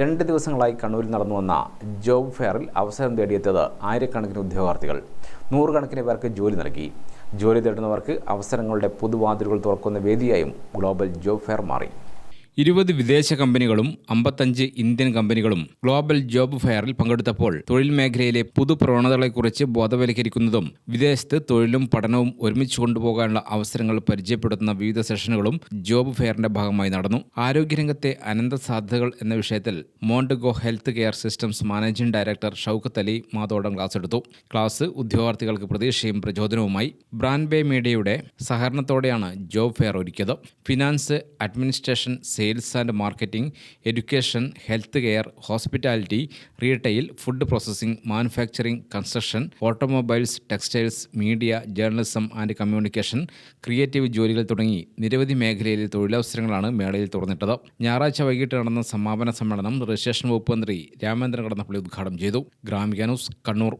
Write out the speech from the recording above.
രണ്ട് ദിവസങ്ങളായി കണ്ണൂരിൽ നടന്നു വന്ന ജോബ് ഫെയറിൽ അവസരം തേടിയെത്തിയത് ആയിരക്കണക്കിന് ഉദ്യോഗാർത്ഥികൾ. നൂറുകണക്കിന് പേർക്ക് ജോലി നൽകി. ജോലി തേടുന്നവർക്ക് അവസരങ്ങളുടെ പുതുവാതിലുകൾ തുറക്കുന്ന വേദിയായും ഗ്ലോബൽ ജോബ് ഫെയർ മാറി. ഇരുപത് വിദേശ കമ്പനികളും അമ്പത്തഞ്ച് ഇന്ത്യൻ കമ്പനികളും ഗ്ലോബൽ ജോബ് ഫെയറിൽ പങ്കെടുത്തപ്പോൾ തൊഴിൽ മേഖലയിലെ പുതുപ്രവണതകളെക്കുറിച്ച് ബോധവൽക്കരിക്കുന്നതും വിദേശത്ത് തൊഴിലും പഠനവും ഒരുമിച്ച് കൊണ്ടുപോകാനുള്ള അവസരങ്ങൾ പരിചയപ്പെടുത്തുന്ന വിവിധ സെഷനുകളും ജോബ് ഫെയറിന്റെ ഭാഗമായി നടന്നു. ആരോഗ്യരംഗത്തെ അനന്ത സാധ്യതകൾ എന്ന വിഷയത്തിൽ മോണ്ടഗോ health care systems managing director Shoukath Ali Mathodam class എടുത്തു. ക്ലാസ് ഉദ്യോഗാർത്ഥികൾക്ക് പ്രതീക്ഷയും പ്രചോദനവുമായി. ബ്രാൻഡ് ബേ മീഡിയയുടെ സഹകരണത്തോടെയാണ് ജോബ് ഫെയർ ഒരുക്കിയത്. Finance administration sales and marketing education health care hospitality retail food processing manufacturing construction automobiles textiles media journalism and communication creative ജോലികൾ തുടങ്ങി നിരവധി മേഖലയിലെ തൊഴിലവസരങ്ങളാണ് മേളയിൽ തുറന്നിട്ടത്. ഞായറാഴ്ച വൈകിട്ട് നടന്ന സമാപന സമ്മേളനം രജിസ്ട്രേഷൻ വകുപ്പ് മന്ത്രി രാമേന്ദ്രൻ കടന്നപ്പള്ളി ഉദ്ഘാടനം ചെയ്തു. ഗ്രാമിക ന്യൂസ് കണ്ണൂർ.